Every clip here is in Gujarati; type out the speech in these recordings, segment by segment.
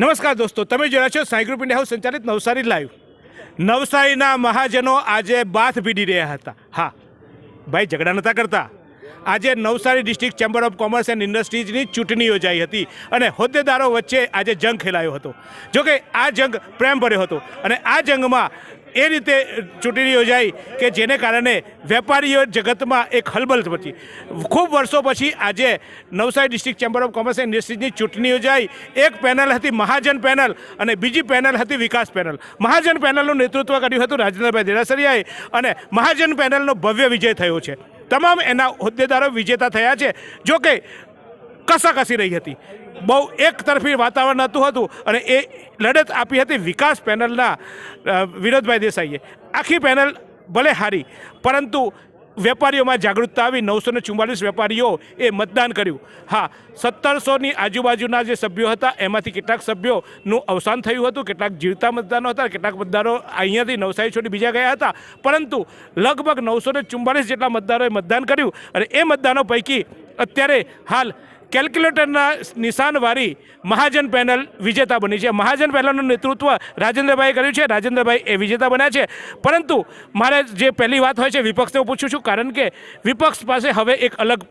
નમસ્કાર દોસ્તો, તમે જોયા છો સાઈ ગ્રુપ ઇન્ડિયા હાઉસ સંચાલિત નવસારી લાઈવ. નવસારીના મહાજનો આજે બાથ ભીડી રહ્યા હતા. હા, ભાઈ ઝઘડા નહોતા કરતા. આજે Navsari district chamber of commerce and ઇન્ડસ્ટ્રીઝની ચૂંટણી યોજાઈ હતી અને હોદ્દેદારો વચ્ચે આજે જંગ ખેલાયો હતો. જોકે આ જંગ પ્રેમભર્યો હતો અને આ જંગમાં એ રીતે ચૂંટણી યોજાઈ કે જેને કારણે વેપારીઓ જગતમાં એક હલબલ હતી ખૂબ વર્ષો પછી આજે Navsari district chamber of commerce and ઇન્ડસ્ટ્રીઝની ચૂંટણી યોજાઈ. એક પેનલ હતી મહાજન પેનલ અને બીજી પેનલ હતી વિકાસ પેનલ. મહાજન પેનલનું નેતૃત્વ કર્યું હતું રાજેન્દ્રભાઈ દેરાસરિયાએ અને મહાજન પેનલનો ભવ્ય વિજય થયો છે. તમામ એના હોદ્દેદારો વિજેતા થયા છે. જો કે કસાકસી રહી હતી. બહુ એક તરફી વાતાવરણ હતું હતું અને એ લડત આપી હતી વિકાસ પેનલના વિરોધભાઈ દેસાઈએ. આખી પેનલ ભલે હારી, પરંતુ વેપારીઓમાં જાગૃતતા આવી. નવસો ને ચુમ્માલીસ વેપારીઓ એ મતદાન કર્યું. હા, સત્તરસોની આજુબાજુના જે સભ્યો હતા, એમાંથી કેટલાક સભ્યોનું અવસાન થયું હતું, કેટલાક જીવતા મતદાનો હતા, કેટલાક મતદારો અહીંયાથી નવસારી છોડી બીજા ગયા હતા. પરંતુ લગભગ નવસો ને ચુમ્માલીસ જેટલા મતદારોએ મતદાન કર્યું અને એ મતદાનો પૈકી અત્યારે હાલ કેલ્ક્યુલેટરના નિશાનવારી મહાજન પેનલ વિજેતા બની છે. મહાજન પેનલનું નેતૃત્વ રાજેન્દ્રભાઈએ કર્યું છે. રાજેન્દ્રભાઈ એ વિજેતા બન્યા છે. પરંતુ મારે જે પહેલી વાત હોય છે વિપક્ષને હું પૂછું છું. કારણ કે વિપક્ષ પાસે હવે એક અલગ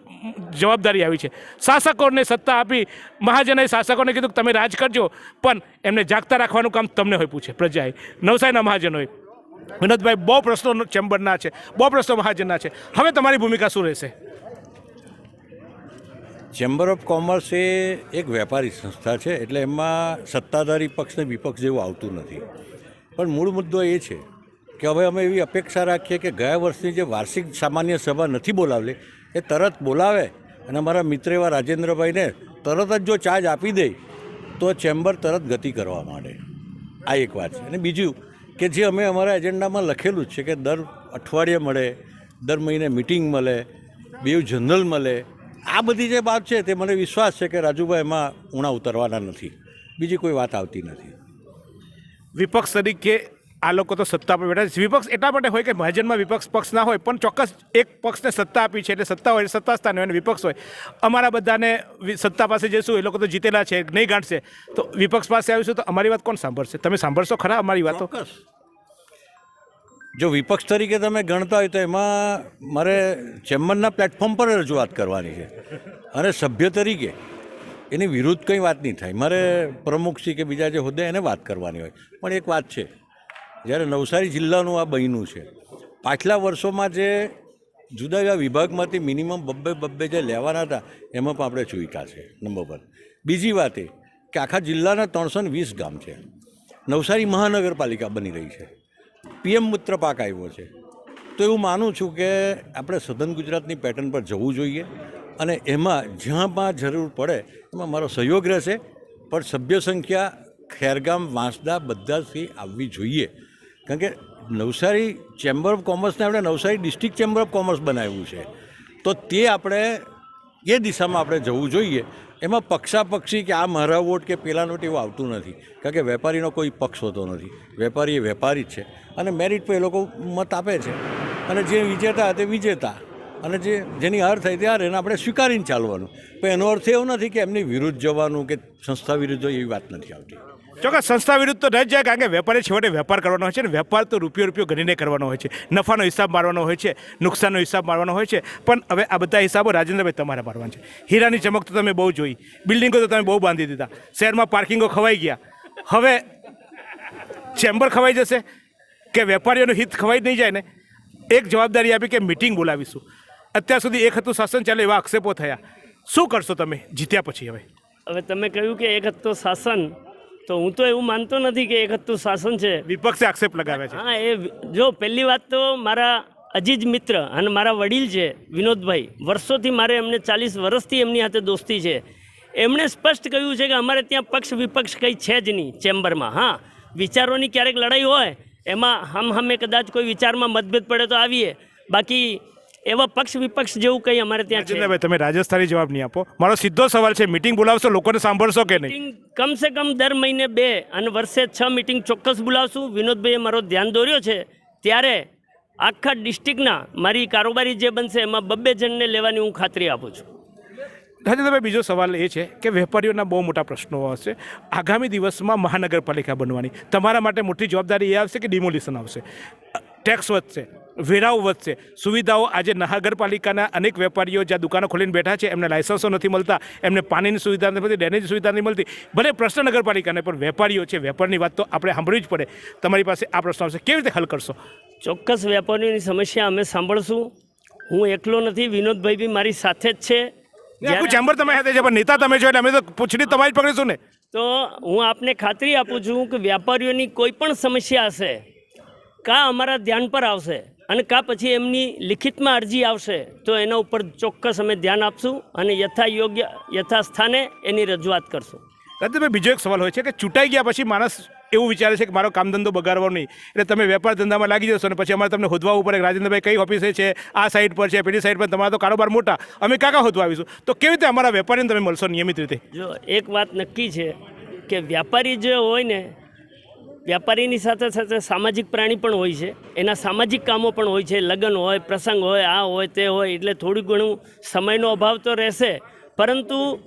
જવાબદારી આવી છે. શાસકોને સત્તા આપી મહાજને શાસકોને કીધું કે તમે રાજ કરજો. પણ એમને જાગતા રાખવાનું કામ તમને હોય પૂછે પ્રજાએ. નવસારીના મહાજનોએ. વિનોદભાઈ, બહુ પ્રશ્નો ચેમ્બરના છે. બહુ પ્રશ્નો મહાજનના છે. હવે તમારી ભૂમિકા શું રહેશે? ચેમ્બર ઓફ કોમર્સ એ એક વેપારી સંસ્થા છે, એટલે એમાં સત્તાધારી પક્ષ ને વિપક્ષ જેવું આવતું નથી. પણ મૂળ મુદ્દો એ છે કે હવે અમે એવી અપેક્ષા રાખીએ કે ગયા વર્ષની જે વાર્ષિક સામાન્ય સભા નથી બોલાવેલી, એ તરત બોલાવે અને અમારા મિત્ર એવા રાજેન્દ્રભાઈને તરત જ જો ચાર્જ આપી દે, તો ચેમ્બર તરત ગતિ કરવા માંડે. આ એક વાત છે. અને બીજું કે જે અમે અમારા એજન્ડામાં લખેલું જ છે કે દર અઠવાડિયે મળે, દર મહિને મિટિંગ મળે બેવ જનરલ મળે આ બધી જે વાત છે તે મને વિશ્વાસ છે કે રાજુભાઈ એમાં ઉણા ઉતરવાના નથી. બીજી કોઈ વાત આવતી નથી. વિપક્ષ તરીકે આ લોકો તો સત્તા પર બેઠા છે. વિપક્ષ એટલા માટે હોય કે મહાજનમાં વિપક્ષ પક્ષ ના હોય પણ ચોક્કસ એક પક્ષને સત્તા આપી છે એટલે સત્તા હોય સત્તા સ્થાન હોય અને વિપક્ષ હોય. અમારા બધાને સત્તા પાસે જઈશું એ લોકો તો જીતેલા છે નહીં ગાંઠશે. તો વિપક્ષ પાસે આવીશું તો અમારી વાત કોણ સાંભળશે? તમે સાંભળશો ખરા અમારી વાતો? જો વિપક્ષ તરીકે તમે ગણતા હોય તો એમાં મારે ચેમ્બરના પ્લેટફોર્મ પર રજૂઆત કરવાની છે. અને સભ્ય તરીકે એની વિરુદ્ધ કંઈ વાત નહીં થાય. મારે પ્રમુખ પ્રમુખશ્રી કે બીજા જે હોદ્દે એને વાત કરવાની હોય. પણ એક વાત છે, જ્યારે નવસારી જિલ્લાનું આ બન્યું છે, પાછલા વર્ષોમાં જે જુદા જુદા વિભાગમાંથી મિનિમમ બબ્બે બબ્બે જે લેવાના હતા, એમાં પણ આપણે ચૂક્યા છે નંબર વન બીજી વાત એ કે આખા જિલ્લાના ત્રણસો ને વીસ ગામ છે. નવસારી મહાનગરપાલિકા બની રહી છે. પીએમ મિત્ર પાક આવ્યો છે. તો એવું માનું છું કે આપણે સદન ગુજરાતની પેટર્ન પર જવું જોઈએ અને એમાં જ્યાં પણ જરૂર પડે એમાં મારો સહયોગ રહેશે. પણ સભ્ય સંખ્યા, ખેરગામ, વાંસદા બધાથી આવવી જોઈએ. કારણ કે નવસારી ચેમ્બર ઓફ કોમર્સને આપણે Navsari district chamber of commerce બનાવ્યું છે. તો તે આપણે એ દિશામાં આપણે જવું જોઈએ. એમાં પક્ષાપક્ષી કે આ મારા વોટ કે પેલા વોટ એવું આવતું નથી. કારણ કે વેપારીનો કોઈ પક્ષ હોતો નથી. વેપારી એ વેપારી જ છે. અને મેરિટ પર એ લોકો મત આપે છે. અને જે વિજેતા તે વિજેતા. અને જે જેની હાર થઈ ત્યારે એને આપણે સ્વીકારીને ચાલવાનું. પણ એનો અર્થ એવો નથી કે એમની વિરુદ્ધ જવાનું કે સંસ્થા વિરુદ્ધ એવી વાત નથી આવતી. ચોક્કસ, સંસ્થા વિરુદ્ધ તો રહી જાય કારણ કે વેપારી છેવટે વેપાર કરવાનો હોય છે ને વેપાર તો રૂપિયો રૂપિયો ગણીને કરવાનો હોય છે. નફાનો હિસાબ મારવાનો હોય છે, નુકસાનનો હિસાબ મારવાનો હોય છે. પણ હવે આ બધા હિસાબો રાજેન્દ્રભાઈ તમારે મારવાના છે. હીરાની ચમક તો તમે બહુ જોઈ. બિલ્ડિંગો તો તમે બહુ બાંધી દીધા. શહેરમાં પાર્કિંગો ખવાઈ ગયા. હવે ચેમ્બર ખવાઈ જશે કે વેપારીઓનું હિત ખવાઈ નહીં જાય ને? એક જવાબદારી આપી કે મિટિંગ બોલાવીશું. અત્યાર સુધી એક હતું શાસન, ચાલે એવા આક્ષેપો થયા. શું કરશો તમે? જીત્યા પછી હવે. હવે તમે કહ્યું કે એક હતું શાસન. તો હું તો એવું માનતો નથી કે એક હતું શાસન છે. વિપક્ષે આક્ષેપ લગાવે છે. હા એ જો પહેલી વાત તો મારા અજીજ મિત્ર અને મારા વડીલ છે વિનોદભાઈ વર્ષોથી મારે એમને ચાલીસ વર્ષથી એમની હાથે દોસ્તી છે. એમણે સ્પષ્ટ કહ્યું છે કે અમારે ત્યાં પક્ષ વિપક્ષ કંઈ છે જ નહીં ચેમ્બરમાં. હા વિચારોની ક્યારેક લડાઈ હોય એમાં હમ હમે કદાચ કોઈ વિચારમાં મતભેદ પડે તો આવીએ. બાકી એવા પક્ષ વિપક્ષ જેવું કંઈ અમારે ત્યાં છે. તમે રાજસ્થાની જવાબ નહીં આપો. મારો સીધો સવાલ છે મિટિંગ બોલાવશો લોકોને સાંભળશો કે નહીં? કમ કમસે કમ દર મહિને બે અને વર્ષે છ મીટિંગ ચોક્કસ બોલાવશું. વિનોદભાઈએ મારો ધ્યાન દોર્યો છે. ત્યારે આખા ડિસ્ટ્રિક્ટના મારી કારોબારી જે બનશે એમાં બબ્બે જણને લેવાની હું ખાતરી આપું છું. રાજેન્દ્રભાઈ બીજો સવાલ એ છે કે વેપારીઓના બહુ મોટા પ્રશ્નો આવશે આગામી દિવસમાં મહાનગરપાલિકા બનવાની. તમારા માટે મોટી જવાબદારી એ આવશે કે ડિમોલિશન આવશે? ટેક્સ વધશે. વેરાઓ વધશે. સુવિધાઓ આજે નગરપાલિકાના અનેક વેપારીઓ જ્યાં દુકાનો ખોલીને બેઠા છે એમને લાયસન્સો નથી મળતા એમને પાણીની સુવિધા નથી મળતી ડ્રેનેજ સુવિધા નથી મળતી. ભલે પ્રશ્ન નગરપાલિકાને પણ વેપારીઓ છે વેપારની વાત તો આપણે સાંભળવી જ પડે. તમારી પાસે આ પ્રશ્ન આવશે. કેવી રીતે હલ કરશો? ચોક્કસ વેપારીઓની સમસ્યા અમે સાંભળશું. હું એકલો નથી વિનોદભાઈ બી મારી સાથે જ છે. આખું ચેમ્બર તમે સાથે છે પણ નેતા તમે છો એટલે અમે તો પૂછડી તમારી જ પકડીશું ને. તો હું આપને ખાતરી આપું છું કે વેપારીઓની કોઈ પણ સમસ્યા હશે કાં અમારા ધ્યાન પર આવશે અને કાં પછી એમની લિખિતમાં અરજી આવશે તો એના ઉપર ચોક્કસ અમે ધ્યાન આપશું અને યથા યોગ્ય યથા સ્થાને એની રજૂઆત કરશું. રાજેન્દ્રભાઈ બીજો એક સવાલ હોય છે કે ચૂંટાઈ ગયા પછી માણસ એવું વિચારે છે કે મારો કામ ધંધો બગાડવાનો નહીં એટલે તમે વેપાર ધંધામાં લાગી જશો અને પછી અમારે તમને હોદવા ઉપર કે રાજેન્દ્રભાઈ કઈ ઓફિસે છે આ સાઈડ પર છે પેલી સાઈડ પર તમારા તો કારોબાર મોટા અમે કાકા હોદવા આવીશું? તો કેવી રીતે અમારા વેપારીને તમે મળશો નિયમિત રીતે? જો એક વાત નક્કી છે કે વ્યાપારી જે હોય ને વ્યાપારીની સાથે સાથે સામાજિક પ્રાણી પણ હોય છે. એના સામાજિક કામો પણ હોય છે. લગ્ન હોય, પ્રસંગ હોય, આ હોય, તે હોય, એટલે થોડું ઘણું સમયનો અભાવ તો રહેશે. પરંતુ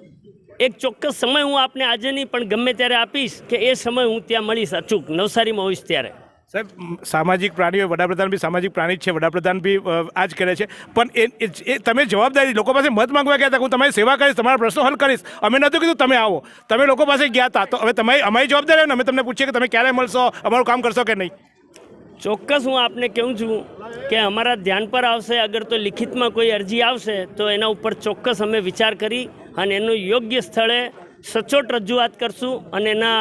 એક ચોક્કસ સમય હું આપને આજે નહીં પણ ગમે ત્યારે આપીશ કે એ સમય હું ત્યાં મળીશ. અચૂક નવસારીમાં હોઈશ ત્યારે. સાહેબ સામાજિક પ્રાણીઓ વડાપ્રધાન બી સામાજિક પ્રાણી જ છે, વડાપ્રધાન બી આ જ કરે છે. પણ એ તમે જવાબદારી, લોકો પાસે મત માંગવા ગયા હતા હું તમારી સેવા કરીશ, તમારા પ્રશ્નો હલ કરીશ. અમે નહોતું કીધું તમે આવો. તમે લોકો પાસે ગયા હતા તો હવે તમારી, અમારી જવાબદારી અમે તમને પૂછીએ કે તમે ક્યારે મળશો, અમારું કામ કરશો કે નહીં? ચોક્કસ હું આપને કહું છું કે અમારા ધ્યાન પર આવશે. અગર તો લિખિતમાં કોઈ અરજી આવશે, તો એના ઉપર ચોક્કસ અમે વિચાર કરી અને એનું યોગ્ય સ્થળે સચોટ રજૂઆત કરશું અને એના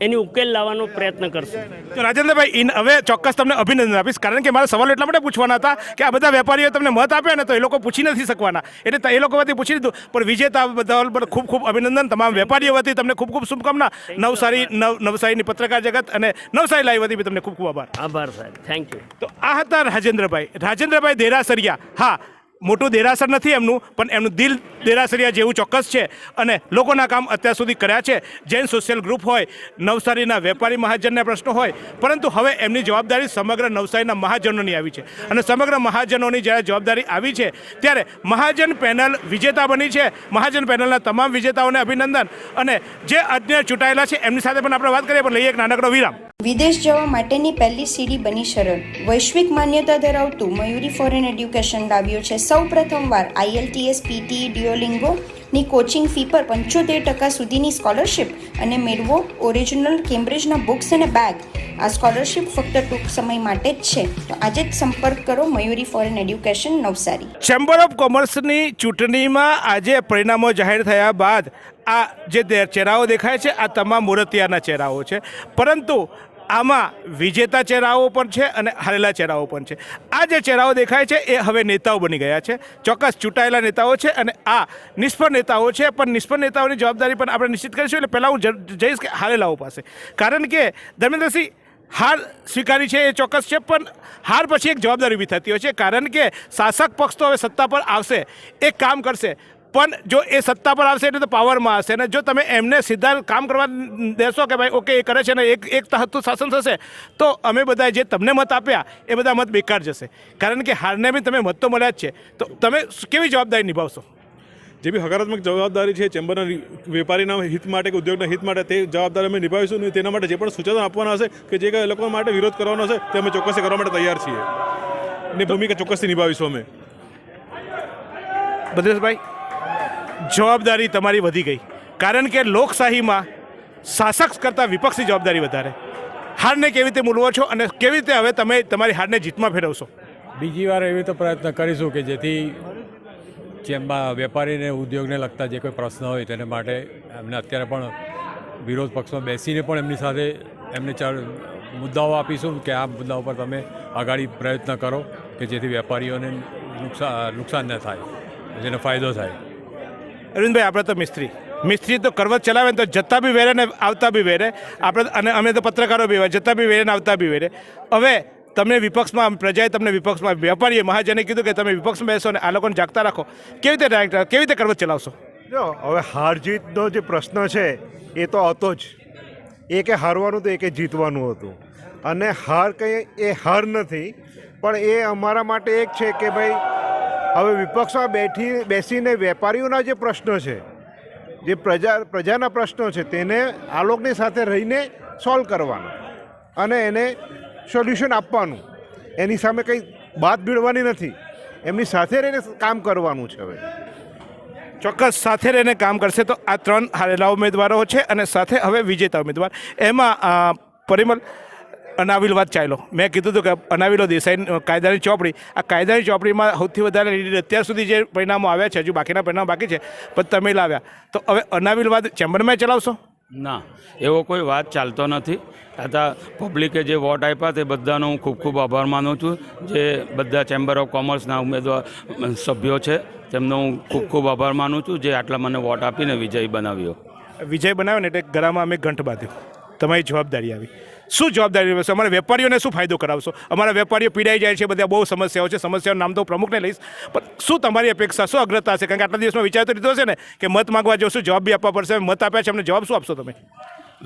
એની ઉકેલ લાવવાનો પ્રયત્ન કરશું. તો રાજેન્દ્રભાઈ હવે ચોક્કસ તમને અભિનંદન આપીશ કારણ કે મારા સવાલ એટલા માટે પૂછવાના હતા કે આ બધા વેપારીઓ તમને મત આપ્યા ને તો એ લોકો પૂછી નથી શકવાના. એટલે એ લોકો વતી પૂછી લીધું. પણ વિજેતા બધા પર ખૂબ ખૂબ અભિનંદન. તમામ વેપારીઓ વતી તમને ખૂબ ખૂબ શુભકામના. નવસારી નવ નવસારીની પત્રકાર જગત અને નવસારી લાઈવ વતી તમને ખૂબ ખૂબ આભાર. આભાર સાહેબ. થેન્ક યુ તો આ હતા રાજેન્દ્રભાઈ. રાજેન્દ્રભાઈ દેરાસરિયા. હા મોટું દેરાસર નથી એમનું, પણ એમનું દિલ દેરાસરિયા જેવું ચોક્કસ છે. અને લોકોના કામ અત્યાર સુધી કર્યા છે. જૈન સોશિયલ ગ્રુપ હોય, નવસારીના વેપારી મહાજનના પ્રશ્નો હોય, પરંતુ હવે એમની જવાબદારી સમગ્ર નવસારીના મહાજનોની આવી છે. અને સમગ્ર મહાજનોની જ્યારે જવાબદારી આવી છે, ત્યારે મહાજન પેનલ વિજેતા બની છે. મહાજન પેનલના તમામ વિજેતાઓને અભિનંદન. અને જે અન્ય ચૂંટાયેલા છે, એમની સાથે પણ આપણે વાત કરીએ, પણ લઈએ એક નાનકડો વિરામ. વિદેશ જવા માટેની પહેલી સીડી બની સરળ. વૈશ્વિક માન્યતા ધરાવતું મયુરી ફોરેન એડ્યુકેશન લાવ્યું છે. સૌ પ્રથમવાર આઈએલટીએસ, પીટી, ડિયોલિંગો ની કોચિંગ ફી પર પંચોતેર ટકા સુધીની સ્કોલરશિપ અને મેળવો ઓરિજિનલ કેમ્બ્રિજના બુક્સ અને બેગ આ સ્કોલરશિપ ફક્ત ટૂંક સમય માટે જ છે. તો આજે જ સંપર્ક કરો Mayuri foreign education Navsari. Chamber of કોમર્સની ચૂંટણીમાં આજે પરિણામો જાહેર થયા બાદ આ જે ચહેરાઓ દેખાય છે, આ તમામ મૂર્તિયાના ચહેરાઓ છે. પરંતુ આમાં વિજેતા ચહેરાઓ પણ છે અને હારેલા ચહેરાઓ પણ છે. આ જે ચહેરાઓ દેખાય છે એ હવે નેતાઓ બની ગયા છે. ચોક્કસ ચૂંટાયેલા નેતાઓ છે અને આ નિષ્ફળ નેતાઓ છે, પણ નિષ્ફળ નેતાઓની જવાબદારી પણ આપણે નિશ્ચિત કરીશું. એટલે પહેલાં હું જઈશ કે હારેલાઓ પાસે. કારણ કે ધર્મેન્દ્રસિંહ હાર સ્વીકારી છે એ ચોક્કસ છે, પણ હાર પછી એક જવાબદારી ઊભી થતી હોય છે. કારણ કે શાસક પક્ષ તો હવે સત્તા પર આવશે. એક કામ કરશે. પણ જો એ સત્તા પર આવશે એટલે તો પાવરમાં હશે અને જો તમે એમને સીધા કામ કરવા દેશો કે ભાઈ ઓકે એ કરે છે ને એક એક તહતું શાસન થશે તો અમે બધા જે તમને મત આપ્યા એ બધા મત બેકાર જશે. કારણ કે હારને બી તમે મત તો મળ્યા જ છે. તો તમે કેવી જવાબદારી નિભાવશો? જે બી હકારાત્મક જવાબદારી છે ચેમ્બરના વેપારીના હિત માટે કે ઉદ્યોગના હિત માટે તે જવાબદારી અમે નિભાવીશું નહીં તેના માટે જે પણ સૂચનો આપવાના હશે કે જે કંઈ લોકો માટે વિરોધ કરવાનો હશે તે અમે ચોક્કસ કરવા માટે તૈયાર છીએ. ને ભૂમિકા ચોક્કસથી નિભાવીશું અમે. ભદ્રેશભાઈ જવાબદારી તમારી વધી ગઈ. કારણ કે લોકશાહીમાં શાસક કરતાં વિપક્ષની જવાબદારી વધારે. હારને કેવી રીતે મૂલવો છો અને કેવી રીતે હવે તમે તમારી હારને જીતમાં ફેરવશો? બીજી વાર એવી તો પ્રયત્ન કરીશું કે જેથી જેમ વેપારીને ઉદ્યોગને લગતા જે કોઈ પ્રશ્ન હોય તેને માટે એમને અત્યારે પણ વિરોધ પક્ષમાં બેસીને પણ એમની સાથે એમને મુદ્દાઓ આપીશું કે આ મુદ્દાઓ પર તમે આગાડી પ્રયત્ન કરો કે જેથી વેપારીઓને નુકસાન નુકસાન ન થાય, જેને ફાયદો થાય. અરવિંદભાઈ, આપણે તો મિસ્ત્રી. મિસ્ત્રી તો કરવત ચલાવે ને તો જતા બી વેરે ને આવતા બી વેરે. આપણે અને અમે તો પત્રકારો બી હોય જતા બી વેરે ને આવતા બી વેરે. હવે તમને વિપક્ષમાં પ્રજાએ તમને વિપક્ષમાં, વેપારીએ, મહાજને કીધું કે તમે વિપક્ષમાં બેસો ને આ લોકોને જાગતા રાખો. કેવી રીતે ડાયરેક્ટ કેવી રીતે કરવત ચલાવશો? જો, હવે હાર જીતનો જે પ્રશ્ન છે, એ તો હતો જ. એકે હારવાનું હતું, એકે જીતવાનું હતું. અને હાર કંઈ એ હાર નથી, પણ એ અમારા માટે એક છે કે ભાઈ હવે વિપક્ષમાં બેઠી, બેસીને વેપારીઓના જે પ્રશ્નો છે, જે પ્રજા, પ્રજાના પ્રશ્નો છે, તેને આ લોકોની સાથે રહીને સોલ્વ કરવાનો અને એને સોલ્યુશન આપવાનું. એની સામે કંઈ બાત ભીડવાની નથી. એમની સાથે રહીને કામ કરવાનું છે હવે. ચોક્કસ સાથે રહીને કામ કરશે તો આ ત્રણ હારેલા ઉમેદવારો છે અને સાથે હવે વિજેતા ઉમેદવાર. એમાં પરિમલ અનાવિલ વાત ચાલ્યો. મેં કીધું હતું કે અનાવિલો દેસાઈ કાયદાની ચોપડી. આ કાયદાની ચોપડીમાં સૌથી વધારે અત્યાર સુધી જે પરિણામો આવ્યા છે હજુ બાકીના પરિણામ બાકી છે પણ તમે લાવ્યા. તો હવે અનાવિલ વાત ચેમ્બરમાં ચલાવશો? ના એવો કોઈ વાત ચાલતો નથી. તથા પબ્લિકે જે વોટ આપ્યા તે બધાનો હું ખૂબ ખૂબ આભાર માનું છું. જે બધા ચેમ્બર ઓફ કોમર્સના ઉમેદવાર સભ્યો છે તેમનો હું ખૂબ ખૂબ આભાર માનું છું જે આટલા મને વોટ આપીને વિજય બનાવ્યો. વિજય બનાવ્યો ને એટલે ગળામાં અમે ઘંટ બાંધ્યો. તમારી જવાબદારી આવી. શું જવાબદારી રહેશે? અમારા વેપારીઓને શું ફાયદો કરાવશો? અમારા વેપારીઓ પીડાઈ જાય છે બધા બહુ સમસ્યાઓ છે. સમસ્યાઓ નામ તો પ્રમુખને લઈશ. પણ શું તમારી અપેક્ષા? શું અગ્રતા છે? કારણ કે આટલા દિવસમાં વિચાર તો લીધો છે ને કે મત માગવા જશો જવાબ બી આપવા પડશે? મત આપ્યા છે અમને જવાબ શું આપશો તમે?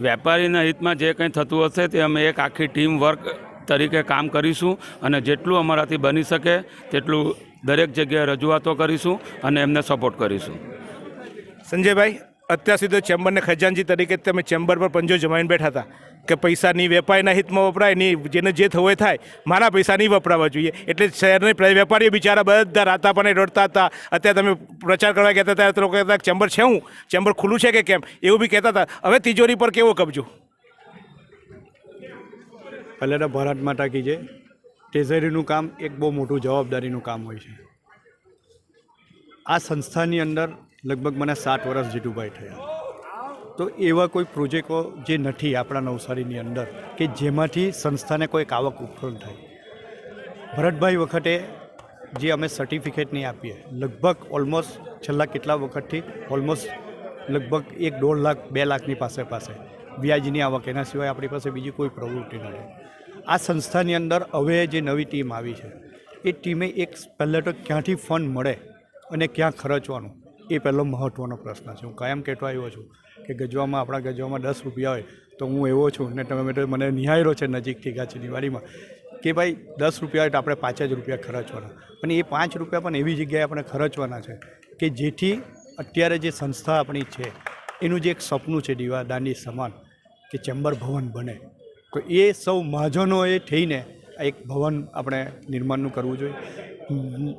વેપારીના હિતમાં જે કંઈ થતું હશે તે અમે એક આખી ટીમ વર્ક તરીકે કામ કરીશું અને જેટલું અમારાથી બની શકે તેટલું દરેક જગ્યાએ રજૂઆતો કરીશું અને એમને સપોર્ટ કરીશું. સંજયભાઈ અત્યાર સુધી ચેમ્બરને ખજાનજી તરીકે તમે ચેમ્બર પર પંજો જમાઈને બેઠા હતા કે પૈસા નહીં વેપારીના હિતમાં વપરાય નહીં જેને જે થવું થાય, મારા પૈસા નહીં વપરાવા જોઈએ. એટલે શહેરની વેપારીઓ બિચારા બધા રાતા પણ રડતા હતા. અત્યારે તમે પ્રચાર કરવા કહેતા હતા લોકો કહેતા ચેમ્બર છે હું? ચેમ્બર ખુલ્લું છે કે કેમ? એવું બી કહેતા હતા. હવે તિજોરી પર કેવો કબજો? પહેલાં તો ભારત માતા કી ટેઝરીનું કામ એક બહુ મોટું જવાબદારીનું કામ હોય છે. આ સંસ્થાની અંદર લગભગ મને સાત વર્ષ જીતુભાઈ થયા. તો એવા કોઈ પ્રોજેક્ટો જે નથી આપણા નવસારીની અંદર, કે જેમાંથી સંસ્થાને કોઈક આવક ઉત્પન્ન થાય. ભરતભાઈ વખતે જે અમે સર્ટિફિકેટની આપીએ, લગભગ ઓલમોસ્ટ છેલ્લા કેટલા વખતથી ઓલમોસ્ટ લગભગ એક દોઢ લાખ, બે લાખની પાસે પાસે. વ્યાજની આવક, એના સિવાય આપણી પાસે બીજી કોઈ પ્રવૃત્તિ નથી. આ સંસ્થાની અંદર હવે જે નવી ટીમ આવી છે, એ ટીમે એક, પહેલાં તો ક્યાંથી ફંડ મળે અને ક્યાં ખર્ચવાનું? એ પહેલો મહત્ત્વનો પ્રશ્ન છે. હું કાયમ કહેતો આવ્યો છું કે ગજવામાં, આપણા ગજવામાં દસ રૂપિયા હોય તો હું એવો છું ને તમે મને નિહાળ્યો છે નજીકથી ગાછીની દિવાળીમાં કે ભાઈ દસ રૂપિયા હોય તો આપણે પાંચ જ રૂપિયા ખર્ચવાના. પણ એ પાંચ રૂપિયા પણ એવી જગ્યાએ આપણે ખર્ચવાના છે કે જેથી અત્યારે જે સંસ્થા આપણી છે, એનું જે એક સપનું છે દીવાદાંડી સમાન કે ચેમ્બર ભવન બને. તો એ સૌ મહાજનોએ થઈને એક ભવન આપણે નિર્માણનું કરવું જોઈએ.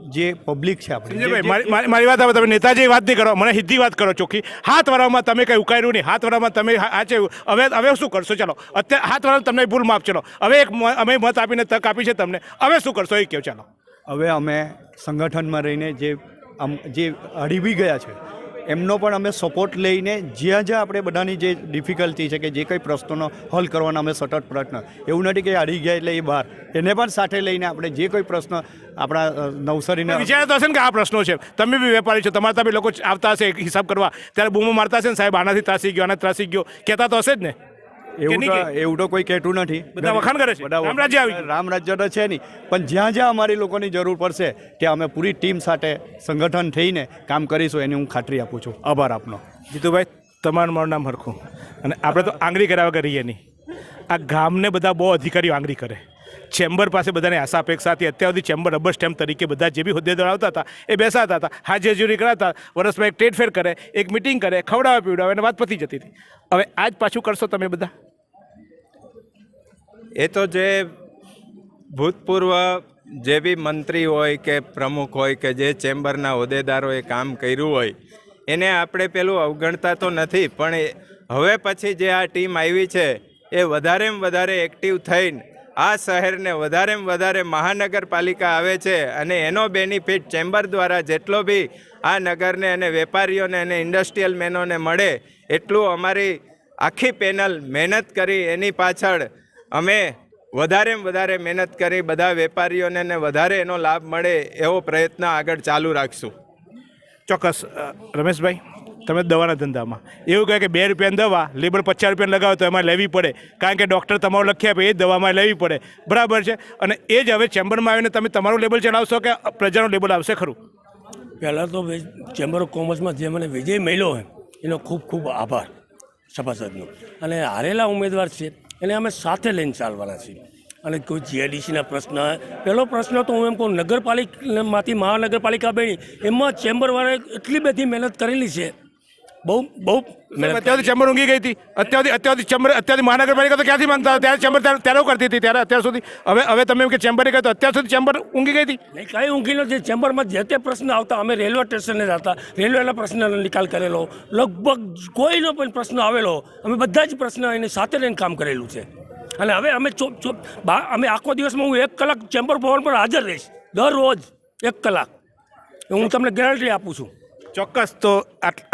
જે પબ્લિક છે આપણે મારી મારી- મારી વાત આવે તમે નેતાજી વાત નહીં કરો મને સીધી વાત કરો ચોખ્ખી. હાથ વાળામાં તમે કંઈ ઉકાળ્યું નહીં હાથ વાળામાં તમે આ છે હવે હવે શું કરશો? ચાલો અત્યારે હાથ તમને ભૂલ માફ ચલો. હવે એક અમે મત આપીને તક આપી છે તમને. હવે શું કરશો? એ કહો ચાલો. હવે અમે સંગઠનમાં રહીને જે આમ જે અડીબી ગયા છે એમનો પણ અમે સપોર્ટ લઈને જ્યાં જ્યાં આપણે બધાની જે ડિફિકલ્ટી છે કે જે કંઈ પ્રશ્નોનો હલ કરવાનો અમે સતત પ્રયત્ન. એવું નથી કે અડી ગયા એટલે એ બહાર. એને પણ સાથે લઈને આપણે જે કોઈ પ્રશ્ન આપણા નવસારીને વિચારતા હશે ને કે આ પ્રશ્નો છે. તમે બી વેપારી છો. તમારા બી લોકો આવતા હશે હિસાબ કરવા. ત્યારે બૂમો મારતા હશે ને સાહેબ, આનાથી ત્રાસી ગયો આના ત્રાસી ગયો. કહેતા તો હશે જ ને. એવું નહીં તો એવું તો કોઈ કહેતું નથી. બધા વખાણ કરે છે. બધા રામ આવી રામરાજ્ય રામ રાજ્ય તો છે નહીં. પણ જ્યાં જ્યાં અમારી લોકોની જરૂર પડશે ત્યાં અમે પૂરી ટીમ સાથે સંગઠન થઈને કામ કરીશું એની હું ખાતરી આપું છું. આભાર આપનો. જીતુભાઈ તમારું મારું નામ હરખું. અને આપણે તો આંગળી કરાવે કરીએ નહીં. આ ગામને બધા બહુ અધિકારીઓ આંગળી કરે. ચેમ્બર પાસે બધાને આશા અપેક્ષા હતી. અત્યાર સુધી ચેમ્બર રબર સ્ટેમ્પ તરીકે બધા જે બી હોદ્દેદાર આવતા હતા, એ બેસાતા હતા, હાજર હજુરી કરાતા વર્ષમાં એક ટ્રેડ ફેર કરે, એક મિટિંગ કરે, ખવડાવે, પીવડાવે અને વાત પતી જતી હતી. હવે આજ પાછું કરશો તમે બધા? એ તો જે ભૂતપૂર્વ જે બી મંત્રી હોય કે પ્રમુખ હોય કે જે ચેમ્બરના હોદ્દેદારોએ કામ કર્યું હોય, એને આપણે પેલું અવગણતા તો નથી, પણ હવે પછી જે આ ટીમ આવી છે, એ વધારેમાં વધારે એક્ટિવ થઈને આ શહેરને વધારેમાં વધારે મહાનગરપાલિકા આવે છે અને એનો બેનિફિટ ચેમ્બર દ્વારા જેટલો બી આ નગરને અને વેપારીઓને અને ઇન્ડસ્ટ્રીયલ મેનોને મળે એટલું અમારી આખી પેનલ મહેનત કરી એની પાછળ અમે વધારેમાં વધારે મહેનત કરી બધા વેપારીઓને ને વધારે એનો લાભ મળે એવો પ્રયત્ન આગળ ચાલુ રાખશું. ચોક્કસ રમેશભાઈ? તમે દવાના ધંધામાં. એવું કહે કે બે રૂપિયાની દવા લેબર પચાસ રૂપિયાની લગાવો તો એમાં લેવી પડે. કારણ કે ડૉક્ટર તમારું લખી આપે, એ દવામાં લેવી પડે. બરાબર છે? અને એ જ હવે ચેમ્બરમાં આવીને તમે તમારું લેબલ ચલાવશો કે પ્રજાનું લેબલ આવશે ખરું? પહેલાં તો ચેમ્બર ઓફ કોમર્સમાં જે મને વિજય મળ્યો હોય, એનો ખૂબ ખૂબ આભાર સભાસદનો અને હારેલા ઉમેદવાર છે, એને અમે સાથે લઈને ચાલવાના છીએ. અને કોઈ જીઆઈડીસીના પ્રશ્ન પહેલો પ્રશ્ન તો હું એમ કહું નગરપાલિકામાંથી મહાનગરપાલિકા બની, એમાં ચેમ્બરવાળાએ એટલી બધી મહેનત કરેલી છે બહુ બહુ. અત્યારથી ચેમ્બર ઊંઘી ગઈ હતી. અત્યારથી અત્યારથી ચેમ્બર અત્યારથી મહાનગરપાલિકા તો ક્યાંથી માંગતા હતા? ત્યારે ચેમ્બર ત્યારે કરતી હતી ત્યારે અત્યાર સુધી? હવે હવે તમે એમ કે ચેમ્બરે કહ્યું તો અત્યાર સુધી ચેમ્બર ઊંઘી ગઈ હતી? નહીં કાંઈ ઊંઘી નથી. ચેમ્બરમાં જે તે પ્રશ્ન આવતા અમે રેલવે સ્ટેશને જતા. રેલવેના પ્રશ્નનો નિકાલ કરેલો. લગભગ કોઈનો પણ પ્રશ્ન આવેલો અમે બધા જ પ્રશ્ન એની સાથે રહીને કામ કરેલું છે. અને હવે અમે ચોપ ચોપ અમે આખો દિવસમાં હું એક કલાક ચેમ્બર ભવન પર હાજર રહીશ. દરરોજ એક કલાક. હું તમને ગેરંટી આપું છું. ચોક્કસ. તો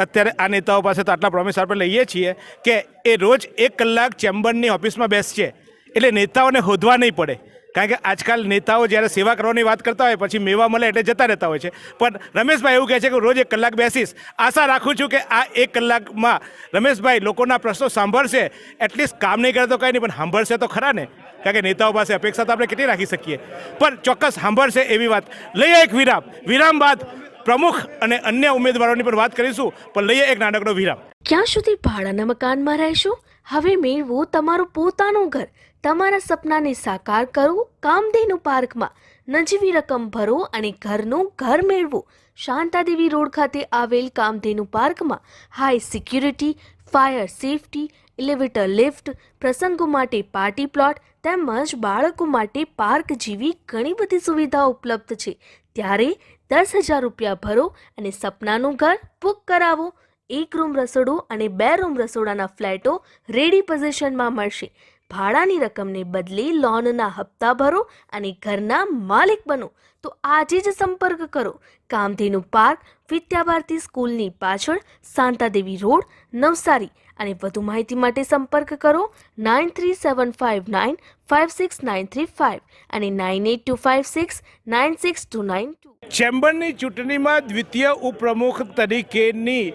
અત્યારે આ નેતાઓ પાસે તો આટલા પ્રોમિસ આપણે લઈએ છીએ કે એ રોજ એક કલાક ચેમ્બરની ઓફિસમાં બેસશે. એટલે નેતાઓને હોદવા નહીં પડે. કારણ કે આજકાલ નેતાઓ જ્યારે સેવા કરવાની વાત કરતા હોય, પછી મેવા મળે એટલે જતા રહેતા હોય છે. પણ રમેશભાઈ એવું કહે છે કે રોજ એક કલાક બેસીશ. આશા રાખું છું કે આ એક કલાકમાં રમેશભાઈ લોકોના પ્રશ્નો સાંભળશે. એટલીસ્ટ કામ નહીં કરે તો કંઈ નહીં, પણ સાંભળશે તો ખરા ને? કારણ કે નેતાઓ પાસે અપેક્ષા તો આપણે કેટલી રાખી શકીએ. પણ ચોક્કસ સાંભળશે એવી વાત. લઈએ એક વિરામ. વિરામ બાદ પ્રમુખ અને અન્ય ઉમેદવારોની પણ વાત કરીશું, પણ લઈએ એક નાનકડો વિરામ. ક્યાં સુધી ભાડાના મકાનમાં રહેશો? હવે મેળવો તમારું પોતાનું ઘર. તમારા સપનાને સાકાર કરો, કામધેનુ પાર્કમાં. નજીવી રકમ ભરો અને ઘરનું ઘર મેળવો. શાંતાદેવી રોડ ખાતે આવેલ કામધેનુ પાર્કમાં high security, fire safety elevator lift, પ્રસંગો માટે પાર્ટી પ્લોટ તેમજ બાળકો માટે પાર્ક જેવી ઘણી બધી સુવિધાઓ ઉપલબ્ધ છે. ત્યારે દસ હજાર રૂપિયા ભરો અને સપનાનું ઘર બુક કરાવો. એક રૂમ રસોડું અને બે રૂમ રસોડાના ફ્લેટો રેડી પોઝિશનમાં મળશે. ભાડાની રકમને બદલે લોનના હપ્તા ભરો અને ઘરના માલિક બનો. તો આજે જ સંપર્ક કરો. કામધેનુ પાર્ક વિદ્યાભારતી સ્કૂલની પાછળ શાંતાદેવી રોડ, નવસારી. અને વધુ માહિતી માટે સંપર્ક કરો nine three seven five nine five six nine three five અને nine eight two five six nine six two nine two ચેમ્બરની ચૂંટણીમાં દ્વિતીય ઉપપ્રમુખ તરીકેની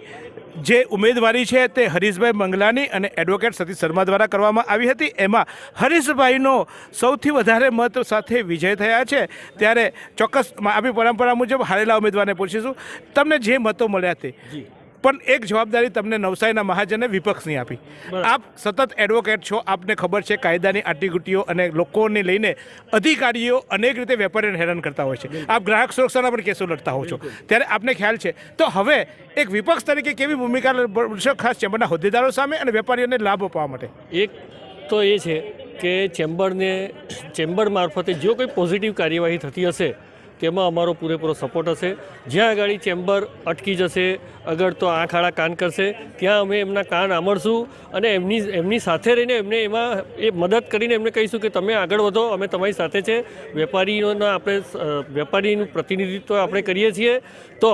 જે ઉમેદવારી છે તે હરીશભાઈ મંગલાની અને એડવોકેટ સતીશ શર્મા દ્વારા કરવામાં આવી હતી. એમાં હરીશભાઈનો સૌથી વધારે મત સાથે વિજય થયા છે. ત્યારે ચોક્કસ આપણી પરંપરા મુજબ હારેલા ઉમેદવારને પૂછીશું. તમને જે મતો મળ્યા તે. પણ એક જવાબદારી તમને નવસારીના મહાજને વિપક્ષની આપી. આપ સતત એડવોકેટ છો આપને ખબર છે કાયદાની આટીગુટીઓ અને લોકોને લઈને અધિકારીઓ અનેક રીતે વેપારીઓને હેરાન કરતા હોય છે. આપ ગ્રાહક સુરક્ષાના પણ કેસો લડતા હો છો. ત્યારે આપને ખ્યાલ છે તો હવે એક વિપક્ષ તરીકે કેવી ભૂમિકા ભજવશો ખાસ ચેમ્બરના હોદ્દેદારો સામે અને વેપારીઓને લાભ અપાવવા માટે? એક તો એ છે કે ચેમ્બરને ચેમ્બર મારફતે જો કોઈ પોઝિટિવ કાર્યવાહી થતી હશે તેમાં અમારો પૂરેપૂરો સપોર્ટ હશે. જ્યાં આગળ ચેમ્બર અટકી જશે, અગર તો આંખ આડા કાન કરશે, ત્યાં અમે એમના કાન આમળશું અને એમની એમની સાથે રહીને એમને એમાં એ મદદ કરીને એમને કહીશું કે તમે આગળ વધો, અમે તમારી સાથે છે. વેપારીઓના આપણે વેપારીનું પ્રતિનિધિત્વ આપણે કરીએ છીએ. તો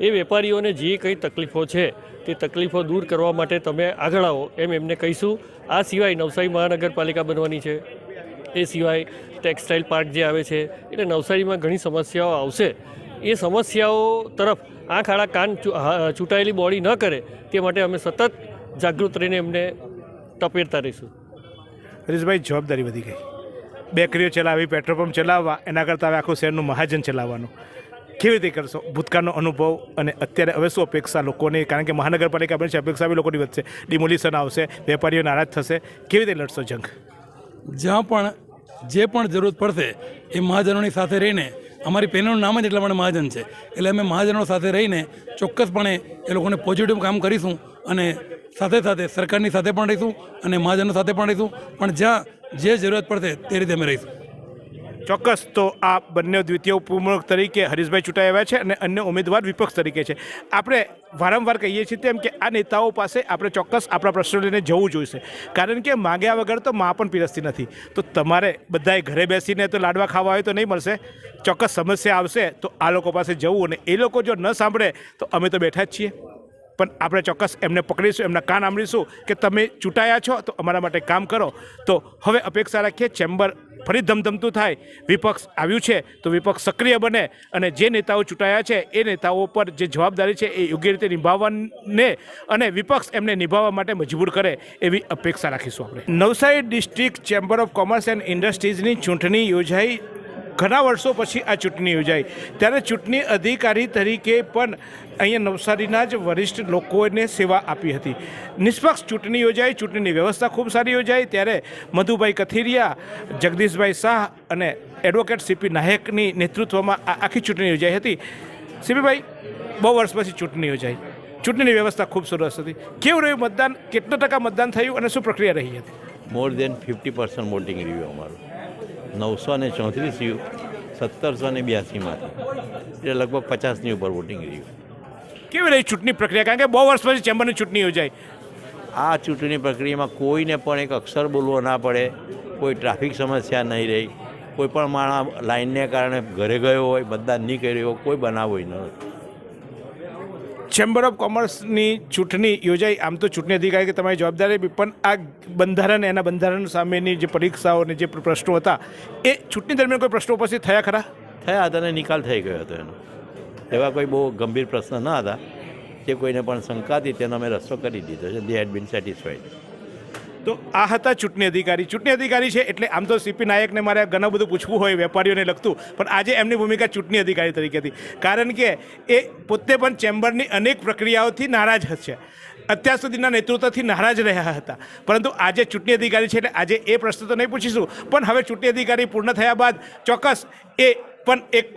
એ વેપારીઓને જે કંઈ તકલીફો છે, તે તકલીફો દૂર કરવા માટે તમે આગળ આવો એમ એમને કહીશું. આ સિવાય નવસારી મહાનગરપાલિકા બનવાની છે. એ સિવાય ટેક્સટાઇલ પાર્ક જે આવે છે, એટલે નવસારીમાં ઘણી સમસ્યાઓ આવશે. એ સમસ્યાઓ તરફ આંખ આડા કાન ચૂંટાયેલી બોડી ન કરે તે માટે અમે સતત જાગૃત રહીને એમને તપેરતા રહીશું. હરીશભાઈ, જવાબદારી વધી ગઈ. બેકરીઓ ચલાવી, પેટ્રોલ પંપ ચલાવવા, એના કરતાં હવે આખું શહેરનું મહાજન ચલાવવાનું. કેવી રીતે કરશો? ભૂતકાળનો અનુભવ અને અત્યારે હવે શું અપેક્ષા લોકોની? કારણ કે મહાનગરપાલિકા બનશે, અપેક્ષા બી લોકોની વધશે. ડિમોલિશન આવશે, વેપારીઓ નારાજ થશે. કેવી રીતે લડશો જંગ? જ્યાં પણ જે પણ જરૂરત પડશે એ મહાજનોની સાથે રહીને, અમારી પેનલનું નામ જ એટલા માટે મહાજન છે. એટલે અમે મહાજનો સાથે રહીને ચોક્કસપણે એ લોકોને પોઝિટિવ કામ કરીશું અને સાથે સાથે સરકારની સાથે પણ રહીશું અને મહાજનો સાથે પણ રહીશું. પણ જ્યાં જે જરૂરત પડશે તે રીતે અમે રહીશું. ચોક્કસ. તો આ બંને દ્વિતીય ઉપપ્રમુખ તરીકે હરીશભાઈ ચૂંટાઈ આવ્યા છે અને અન્ય ઉમેદવાર વિપક્ષ તરીકે છે. આપણે વારંવાર કહીએ છીએ તેમ કે આ નેતાઓ પાસે આપણે ચોક્કસ આપણા પ્રશ્નો લઈને જવું જોઈશે. કારણ કે માગ્યા વગર તો માં પણ પીરસતી નથી. તો તમારે બધાએ ઘરે બેસીને તો લાડવા ખાવા હોય તો નહીં મળશે. ચોક્કસ સમસ્યા આવશે તો આ લોકો પાસે જવું અને એ લોકો જો ન સાંભળે તો અમે તો બેઠા જ છીએ. પણ આપણે ચોક્કસ એમને પકડીશું, એમના કાન આંબળીશું કે તમે ચૂંટાયા છો તો અમારા માટે કામ કરો. તો હવે અપેક્ષા રાખીએ ચેમ્બર ફરી ધમધમતું થાય. વિપક્ષ આવ્યું છે તો વિપક્ષ સક્રિય બને અને જે નેતાઓ ચૂંટાયા છે એ નેતાઓ પર જે જવાબદારી છે એ યોગ્ય રીતે નિભાવવાને અને વિપક્ષ એમને નિભાવવા માટે મજબૂર કરે એવી અપેક્ષા રાખીશું આપણે. Navsari district chamber of commerce and ઇન્ડસ્ટ્રીઝની ચૂંટણી યોજાઈ ઘણા વર્ષો પછી આ ચૂંટણી યોજાઈ. ત્યારે ચૂંટણી અધિકારી તરીકે પણ અહીંયા નવસારીના જ વરિષ્ઠ લોકોને સેવા આપી હતી. નિષ્પક્ષ ચૂંટણી યોજાઈ, ચૂંટણીની વ્યવસ્થા ખૂબ સારી યોજાઈ. ત્યારે મધુભાઈ કથિરિયા, જગદીશભાઈ શાહ અને એડવોકેટ સીપી નાયકની નેતૃત્વમાં આ આખી ચૂંટણી યોજાઈ હતી. સીપીભાઈ, બહુ વર્ષ પછી ચૂંટણી યોજાઈ. ચૂંટણીની વ્યવસ્થા ખૂબ સરસ હતી. કેવું રહ્યું મતદાન? કેટલા ટકા મતદાન થયું અને શું પ્રક્રિયા રહી હતી? More than fifty percent voting રહ્યું અમારું. નવસો ને ચોત્રીસ રહ્યું સત્તરસો ને બ્યાસીમાંથી. એટલે લગભગ પચાસની ઉપર વોટિંગ રહ્યું. કેવી રહી ચૂંટણી પ્રક્રિયા? કારણ કે બહુ વર્ષ પછી ચેમ્બરની ચૂંટણી યોજાઈ. આ ચૂંટણી પ્રક્રિયામાં કોઈને પણ એક અક્ષર બોલવો ના પડે. કોઈ ટ્રાફિક સમસ્યા નહીં રહી. કોઈ પણ માણસ લાઇનને કારણે ઘરે ગયો હોય મતદાન નહીં કર્યું હોય કોઈ બનાવ હોય ન ચેમ્બર ઓફ કોમર્સની ચૂંટણી યોજાઈ. આમ તો ચૂંટણી અધિકારી કે તમારી જવાબદારી પણ આ બંધારણ એના બંધારણ સામેની જે પરીક્ષાઓ અને જે પ્રશ્નો હતા, એ ચૂંટણી દરમિયાન કોઈ પ્રશ્નો ઉપસ્થિત થયા ખરા? થયા હતા અને નિકાલ થઈ ગયો હતો એનો. એવા કોઈ બહુ ગંભીર પ્રશ્ન ન હતા. જે કોઈને પણ શંકાતી તેનો અમે રસ્તો કરી દીધો છે. દે હેડ બીન સેટિસ્ફાઈડ તો આ હતા ચૂંટણી અધિકારી. ચૂંટણી અધિકારી છે એટલે આમ તો સીપી નાયકને મારે ઘણું બધું પૂછવું હોય, વેપારીઓને લગતું, પણ આજે એમની ભૂમિકા ચૂંટણી અધિકારી તરીકે હતી. કારણ કે એ પોતે પણ ચેમ્બરની અનેક પ્રક્રિયાઓથી નારાજ છે. અત્યાર સુધીના નેતૃત્વથી નારાજ રહ્યા હતા. પરંતુ આજે ચૂંટણી અધિકારી છે એટલે આજે એ પ્રશ્ન તો નહીં પૂછીશું, પણ હવે ચૂંટણી અધિકારી પૂર્ણ થયા બાદ ચોક્કસ એ પણ એક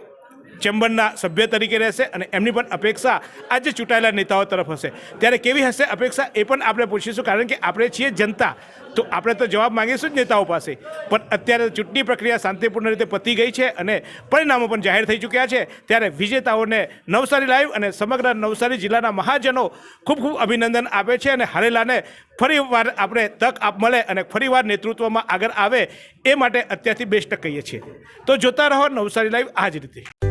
ચેમ્બરના સભ્ય તરીકે રહેશે અને એમની પણ અપેક્ષા આજે ચૂંટાયેલા નેતાઓ તરફ હશે. ત્યારે કેવી હશે અપેક્ષા એ પણ આપણે પૂછીશું, કારણ કે આપણે છીએ જનતા. તો આપણે તો જવાબ માંગીશું જ નેતાઓ પાસે. પણ અત્યારે ચૂંટણી પ્રક્રિયા શાંતિપૂર્ણ રીતે પતી ગઈ છે અને પરિણામો પણ જાહેર થઈ ચૂક્યા છે. ત્યારે વિજેતાઓને નવસારી લાઈવ અને સમગ્ર નવસારી જિલ્લાના મહાજનો ખૂબ ખૂબ અભિનંદન આપે છે અને હારેલાને ફરીવાર આપણે તક આપ મળે અને ફરીવાર નેતૃત્વમાં આગળ આવે એ માટે અત્યારથી બેસ્ટ કહીએ છીએ. તો જોતા રહો નવસારી લાઈવ આ જ રીતે.